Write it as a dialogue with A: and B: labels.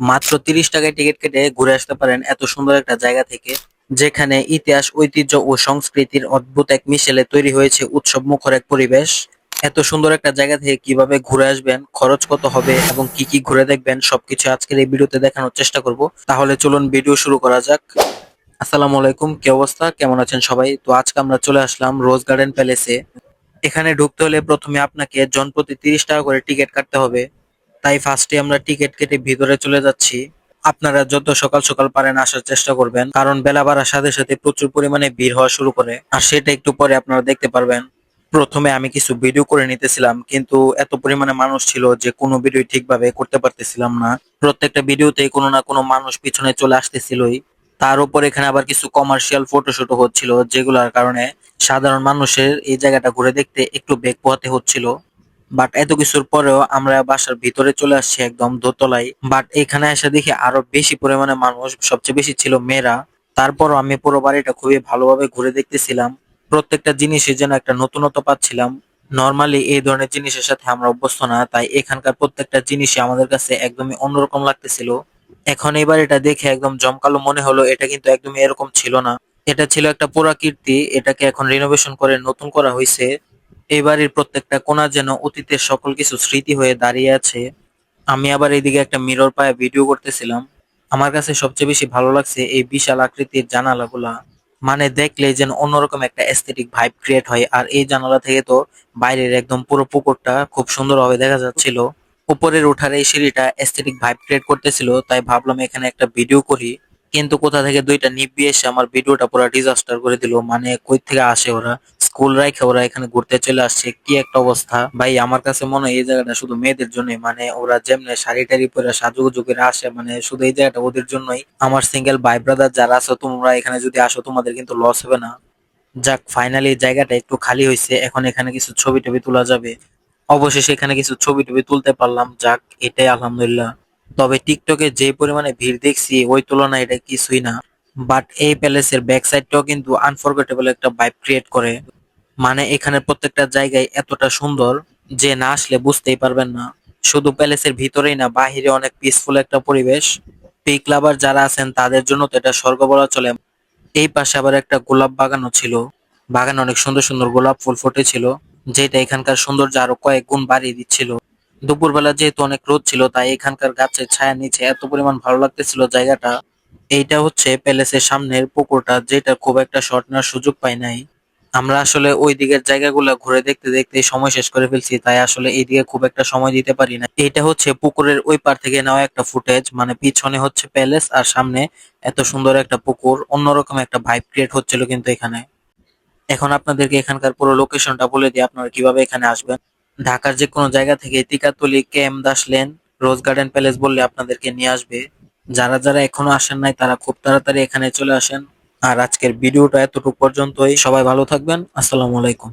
A: মাত্র তিরিশ টাকায় টিকিট কেটে ঘুরে আসতে পারেন এত সুন্দর একটা জায়গা থেকে, যেখানে ইতিহাস, ঐতিহ্য ও সংস্কৃতির অদ্ভুত এক মিশেলে তৈরি হয়েছে উৎসব মুখর এক পরিবেশ। এত সুন্দর একটা জায়গা থেকে কীভাবে ঘুরে আসবেন, খরচ কত হবে এবং কি কি ঘুরে দেখবেন, সবকিছু আজকের এই ভিডিওতে দেখানোর চেষ্টা করব। তাহলে চলুন ভিডিও শুরু করা যাক। আসসালামু আলাইকুম, কি অবস্থা? কেমন আছেন সবাই? তো আজকে আমরা চলে আসলাম রোজ গার্ডেন প্যালেসে এখানে ঢুকতে হলে প্রথমে আপনাকে জনপ্রতি তিরিশ টাকা করে টিকিট কাটতে হবে। তাই ফার্স্টে আমরা টিকিট কেটে ভিতরে চলে যাচ্ছি। আপনারা যত সকাল সকাল পারেন আসার চেষ্টা করবেন, কারণ বেলা বাড়ার সাথে সাথে প্রচুর পরিমাণে ভিড় হওয়া শুরু করে। আর সেটা একটু পরে আপনারা দেখতে পারবেন। প্রথমে আমি কিছু ভিডিও করে নিতেছিলাম, কিন্তু এত পরিমাণে মানুষ ছিল যে কোনো ভিডিও ঠিকভাবে করতে পারতেছিলাম না। প্রত্যেকটা ভিডিওতে কোনো না কোনো মানুষ পিছনে চলে আসতেছিলই। তার উপর এখানে আবার কিছু কমার্শিয়াল ফটোশুটও হচ্ছিল, যেগুলোর কারণে সাধারণ মানুষের এই জায়গাটা ঘুরে দেখতে একটু বেগ পোহাতে হচ্ছিল। বাট এত কিছুর পরেও আমরা বাসার ভিতরে চলে আসছি একদম দোতলায়। বাট এখানে এসে দেখি আরও বেশি পরিমাণে মানুষ, সবচেয়ে বেশি ছিল মেয়েরা। তারপরও আমি পুরো বাড়িটা খুবই ভালোভাবে ঘুরে দেখতেছিলাম। প্রত্যেকটা জিনিসের যেন একটা নতুনত্ব পাচ্ছিলাম। নর্মালি এই ধরনের জিনিসের সাথে আমরা অভ্যস্ত না, তাই এখানকার প্রত্যেকটা জিনিসই আমাদের কাছে একদমই অন্যরকম লাগতেছিল। এখন এই বাড়িটা দেখে একদম জমকালো মনে হলো, এটা কিন্তু একদমই এরকম ছিল না। এটা ছিল একটা পুরাকীর্তি, এটাকে এখন রিনোভেশন করে নতুন করা হয়েছে এই বাড়ির প্রত্যেকটা কোণা যেন অতীতের সকল কিছু স্মৃতি হয়ে দাঁড়িয়ে আছে। আমি আবার এইদিকে একটা মিরর পায়ে ভিডিও করতেছিলাম। আমার কাছে সবচেয়ে বেশি ভালো লাগছে এই বিশাল আকৃতির জানালাগুলা। মানে দেখলে যেন অন্যরকম একটা এস্থেটিক ভাইব ক্রিয়েট হয় আর এই জানালা থেকে তো বাইরের একদম পুরো পুকুরটা খুব সুন্দরভাবে দেখা যাচ্ছিল। উপরের ওঠার এই সিঁড়িটা এস্থেটিক ভাইব ক্রিয়েট করতেছিল, তাই ভাবলাম এখানে একটা ভিডিও করি। কিন্তু কোথা থেকে দুইটা নিবি এসে আমার ভিডিওটা পুরো ডিজাস্টার করে দিল। মানে কই থেকে আসে ওরা? স্কুল রাইখে ওরা এখানে ঘুরতে চলে আসছে। কি একটা অবস্থা। ভাই, আমার কাছে মনে হয় এই জায়গাটা শুধু মেয়েদের জন্যই। মানে ওরা যেমনি শাড়ি টাড়ি পরে সাজুগুজু করে আসে মানে শুধু এই জায়গাটা ওদের জন্যই। আমার সিঙ্গেল ভাই ব্রাদার যারা আছো, তোমরা এখানে যদি আসো, তোমাদের কিন্তু লস হবে না। যাক ফাইনালি জায়গাটা একটু খালি হয়েছে। এখন এখানে কিছু ছবি টবি তোলা যাবে। অবশেষে এখানে কিছু ছবি টবি তুলতে পারলাম। যাক, এটাই আলহামদুলিল্লাহ। তবে টিকটকে যে পরিমাণে ভিড় দেখছি, ওই তুলনায় এটা কিছুই না। বাট এই প্যালেসের ব্যাক সাইডটাও কিন্তু আনফরগেটেবল একটা ভাইব ক্রিয়েট করে। মানে এখানে প্রত্যেকটা জায়গায় এতটা সুন্দর যে না আসলে বুঝতেই পারবেন না। শুধু প্যালেসের ভিতরেই না, বাহিরে অনেক পিসফুল একটা পরিবেশ। পিক লাভার যারা আছেন, তাদের জন্য তো এটা স্বর্গ বলা চলে। এই পাশে আবার একটা গোলাপ বাগানও ছিল। বাগানে অনেক সুন্দর সুন্দর গোলাপ ফুল ফুটেছিল, যেটা এখানকার সৌন্দর্য আরও কয়েক গুণ বাড়িয়ে দিচ্ছিল। দুপুরবেলা যেহেতু অনেক রোদ ছিল, তাই এখানকার গাছের ছায়া নিচে এত পরিমাণ ভালো লাগতেছিল জায়গাটা। এইটা হচ্ছে প্যালেসের সামনের পুকুরটা, যেটা খুব একটা শর্ট নেওয়ার সুযোগ পাই নাই। আমরা আসলে ওই দিকের জায়গাগুলো ঘুরে দেখতে দেখতে সময় শেষ করে ফেলছি, তাই আসলে এইদিকে খুব একটা সময় দিতে পারি না। এটা হচ্ছে পুকুরের ওই পার থেকে নেওয়া একটা ফুটেজ মানে পিছনে হচ্ছে প্যালেস আর সামনে এত সুন্দর একটা পুকুর, অন্যরকম একটা ভাইব ক্রিয়েট হচ্ছিল কিন্তু এখানে। এখন আপনাদেরকে এখানকার পুরো লোকেশনটা বলে দিই, আপনারা কীভাবে এখানে আসবেন। ঢাকার যে কোনো জায়গা থেকে Tikatuli K M Das lane, rose garden palace বললে আপনাদেরকে নিয়ে আসবে। যারা যারা এখনও আসেন নাই, তারা খুব তাড়াতাড়ি এখানে চলে আসেন। আর আজকের ভিডিওটা এতটুকু পর্যন্তই। সবাই ভালো থাকবেন। আসসালামু আলাইকুম।